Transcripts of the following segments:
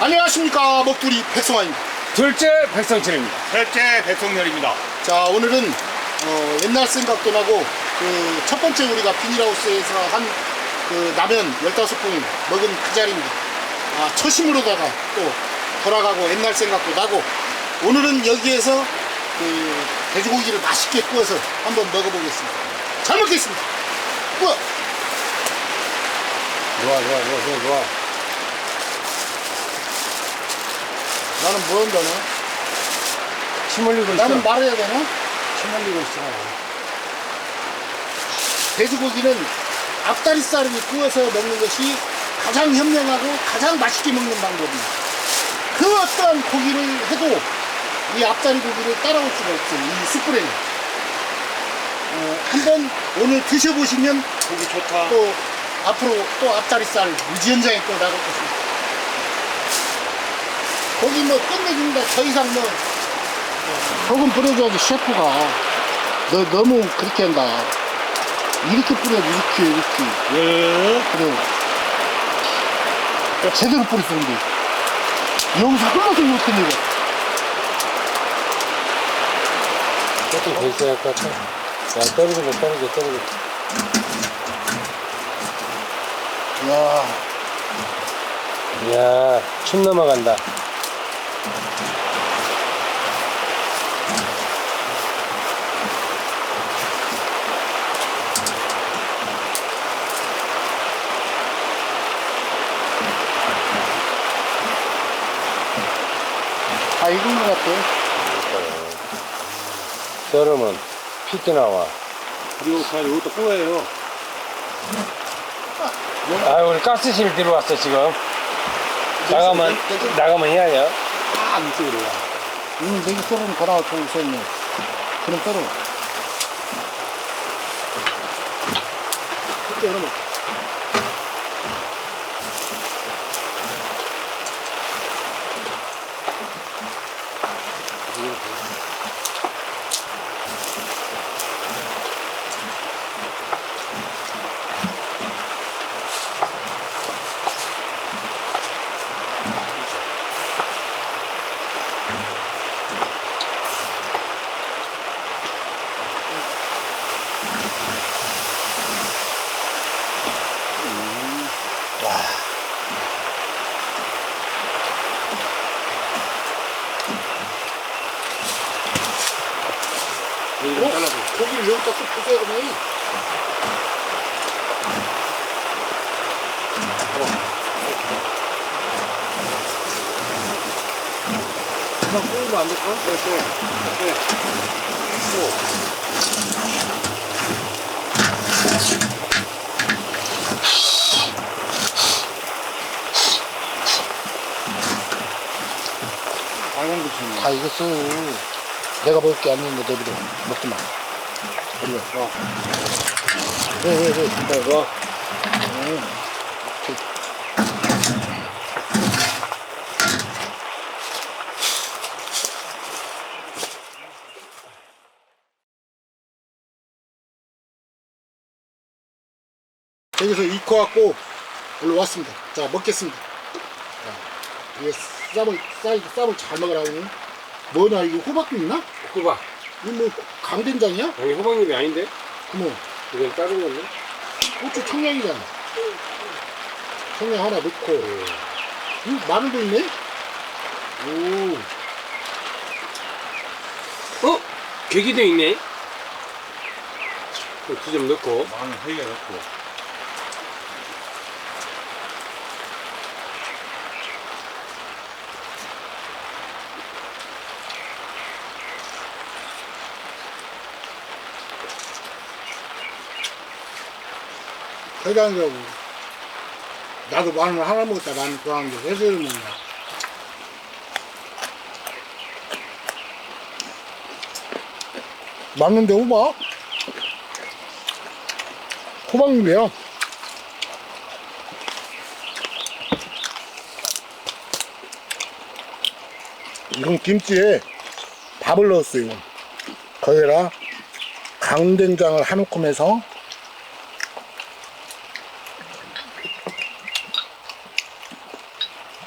안녕하십니까 먹두리 백성환입니다. 둘째 백성철입니다. 셋째 배송열입니다. 자 오늘은 어, 옛날 생각도 나고 그 첫 번째 우리가 비닐하우스에서 한 그 라면 15봉 먹은 그 자리입니다. 아, 초심으로다가 또 돌아가고 옛날 생각도 나고 오늘은 여기에서 그 돼지고기를 맛있게 구워서 한번 먹어보겠습니다. 잘 먹겠습니다. 우와! 좋아, 좋아, 좋아, 좋아, 좋아. 나는 뭐 한다나? 침 흘리고 있어. 나는 말해야 되나? 침 흘리고 있어. 돼지고기는 앞다리살을 구워서 먹는 것이 가장 현명하고 가장 맛있게 먹는 방법입니다. 그 어떠한 고기를 해도 이 앞다리 고기를 따라올 수가 없어요. 이 숯불에는. 어, 한번 오늘 드셔보시면 고기 좋다. 또 앞으로 또 앞다리살 무지연장에 또 나갈 것입니다. 고기 뭐 끝내줍니다. 더 이상 뭐 소금 뿌려줘야지 셰프가 너 너무 그렇게 한다. 이렇게 뿌려야지 이렇게 이렇게 예. 그래 제대로 뿌렸었는데 여기서 흘러서 못했네 이거 조금 더 있어야 할것 같아. 야, 떨어져, 떨어져, 떨어져. 야 이야, 침 넘어간다. 익은 것 같아 썰으면 피게 나와. 그리고 그냥 이것도 꼬예요. 아, 우리 가스실 들어왔어, 지금. 나가면, 나가면 해야 돼요. 아, 이쪽으로 와. 응 내기 썰은 거라 저기 있네 그럼 썰어 그때 여러분 어? 고기를 여기다 또 부숴야 그러면 그냥 꼬우면 안 될까? 네, 네. 네. 빨간 고추는 다 익었어 내가 먹을 게 아닌데 내비려 먹지 마 그래 와 왜 왜 왜 진짜 와 여기서 익어 갖고 올라 왔습니다. 자 먹겠습니다. 자, 이게 쌈을 쌀 쌈을 잘 먹으라고. 뭐냐 이거 호박도 있나? 호박. 이거 뭐 강된장이야? 아니, 호박잎이 아닌데? 그뭐 이건 다른 건데? 고추 청양이잖아. 청양 하나 넣고. 음, 마늘도 있네. 오. 어? 계기도 있네? 두점 넣고. 마늘 회개 넣고. 회장이라고. 나도 마늘 하나 먹었다. 마늘 좋아하는데 왜 저를 먹냐. 맞는데 호박? 호박잎이야. 이건 김치에 밥을 넣었어요. 거기다 강된장을 한 움큼 해서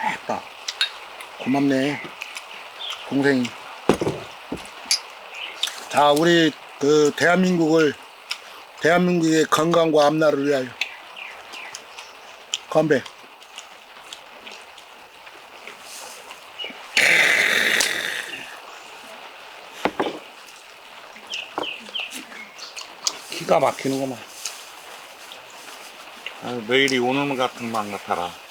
아빠 고맙네. 동생이. 자 우리 그 대한민국을 대한민국의 건강과 앞날을 위하여. 건배. 기가 막히는구만. 아, 내일이 오는 것 같은 맘 같아라.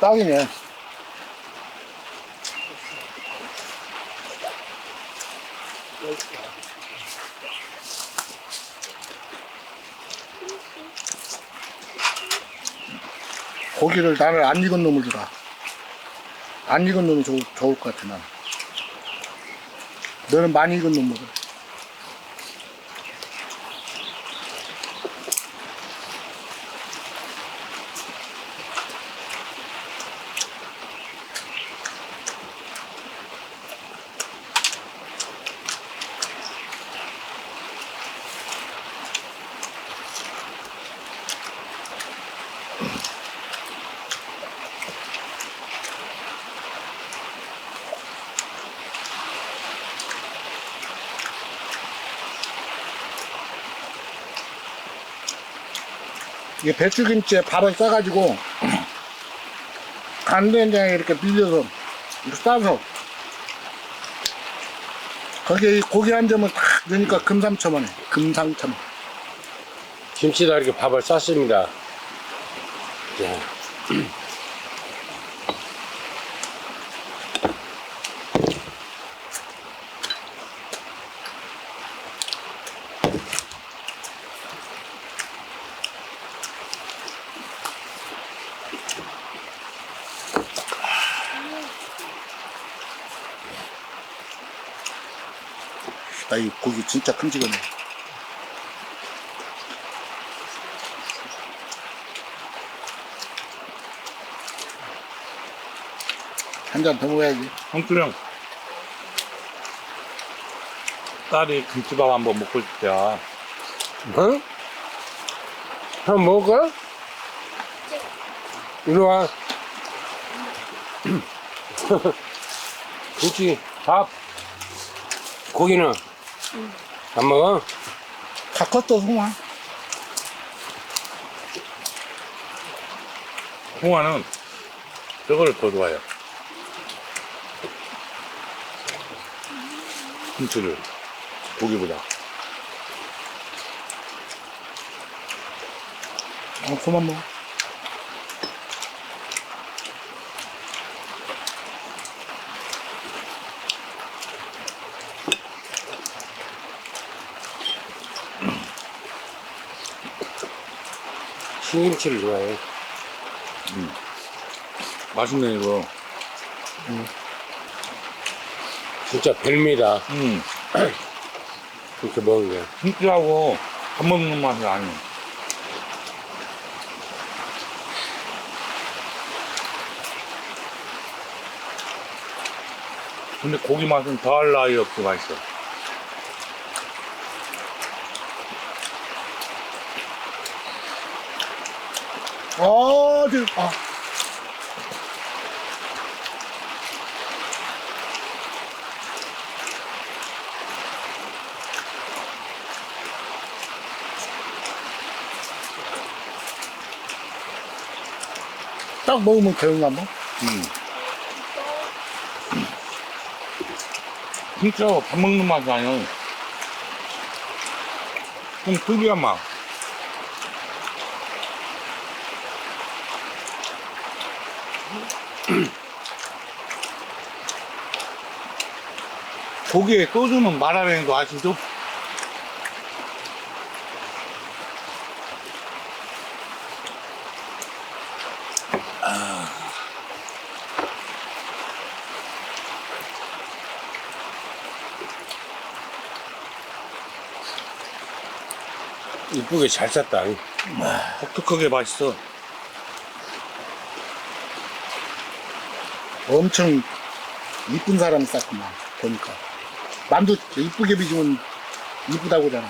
딱이네. 고기를 나를 안 익은 놈을 주라. 안 익은 놈이 좋, 좋을 것 같아 난. 너는 많이 익은 놈먹 이게 배추김치에 밥을 싸가지고 간된장에 이렇게 빌려서 싸서 거기에 이 고기 한 점을 탁 넣으니까 금상첨화네 금상첨화 김치다 이렇게 밥을 쌌습니다. 자. 나이 고기 진짜 큼직하네 한 잔 더 먹어야지 형수령. 딸이 김치밥 한번 먹고 싶대요. 어? 한번 먹을까? 이리 와. 김치, 밥, 고기는 안 먹어? 다 컸어 송아 홍화는 저거를 더 좋아해요. 김치를 고기보다. 어 그만 먹어 신김치를 좋아해. 맛있네 이거. 진짜 별미다. 음, 이렇게 먹은 게. 김치하고 밥 먹는 맛이 아니야. 근데 고기 맛은 더할 나위 없이 맛있어. 아, 네. 아. 딱 먹으면 되는가 뭐? 음. 진짜 밥 먹는 맛이 아니야. 좀 특이한 맛. 고기에 소주는 말하라는 거 아시죠? 이쁘게 잘 쌌다. 독특하게 맛있어. 엄청 이쁜 사람이 쌌구만 보니까. 만두 이쁘게 빚으면 이쁘다고 하잖아.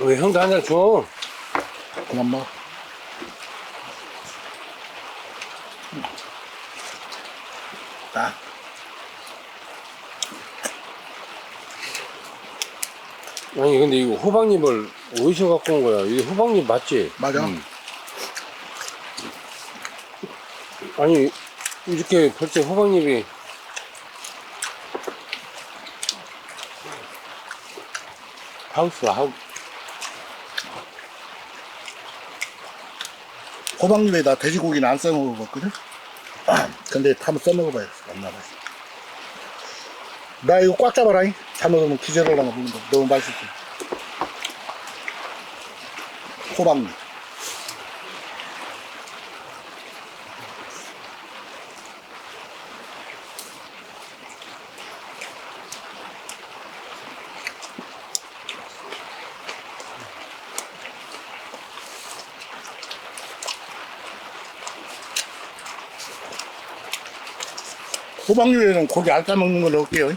왜 형도 한잔 줘? 그만 먹어 딱 아니 근데 이거 호박잎을 어디서 갖고 온 거야? 이게 호박잎 맞지? 맞아 음. 아니 이렇게 벌써 호박잎이 하우스 하우 호박잎에다 돼지고기는 안 써먹어봤거든 근데 한번 써먹어봐야겠어 얼마나 맛있어 나 이거 꽉 잡아라 잉. 잘못하면 기절하려고 먹는다 너무 맛있어. 호박잎 호박잎에는 고기 안 싸먹는 걸 넣을게요.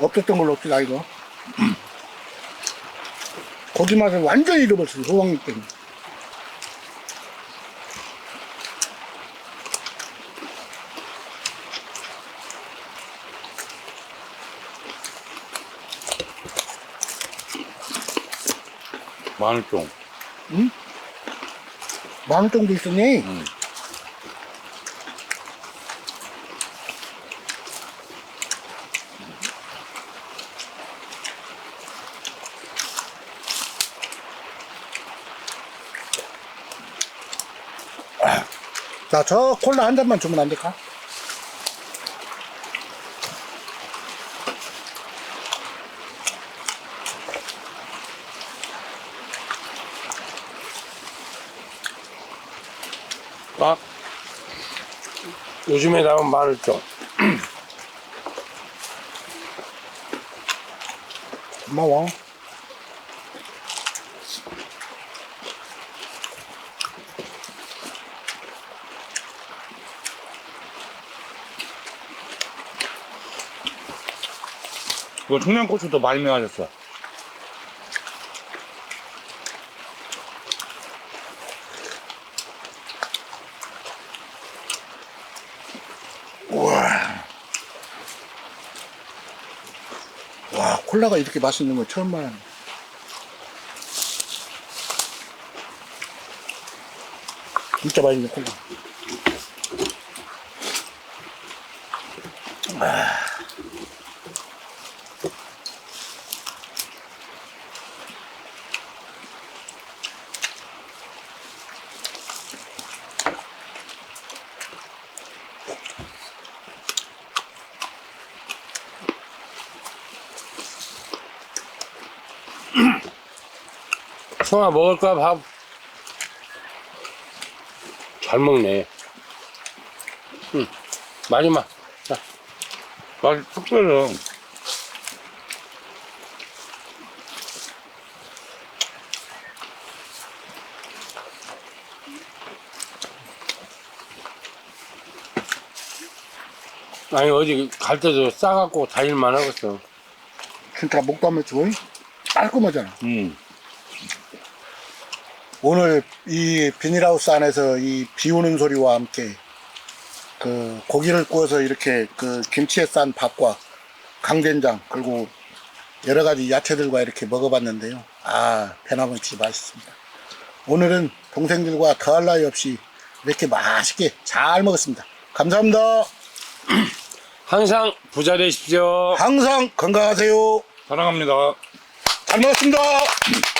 없었던 걸 넣읍시다 이거 고기 맛을 완전히 잃어버렸어요 호박잎 때문에. 마늘종. 마늘 정도 있으니? 음. 자, 저 콜라 한 잔만 주면 안 될까? 아 요즘에 나온 마늘종 고마워. 이거 청양고추도 많이. 우와. 와, 콜라가 이렇게 맛있는 거 처음 봐요. 진짜 맛있네, 콜라. 성아 먹을 거야 밥? 잘 먹네 응 마지막 자 맛이 특별해. 아니 어디 갈 때도 싸갖고 다닐만 하겠어 진짜 목도 안 맺히고, 깔끔하잖아. 음. 오늘 이 비닐하우스 안에서 이 비 오는 소리와 함께 그 고기를 구워서 이렇게 그 김치에 싼 밥과 강된장 그리고 여러 가지 야채들과 이렇게 먹어봤는데요. 아, 배나무치 맛있습니다. 오늘은 동생들과 더할 나위 없이 이렇게 맛있게 잘 먹었습니다. 감사합니다. 항상 부자 되십시오 항상 건강하세요. 사랑합니다. 잘 먹었습니다.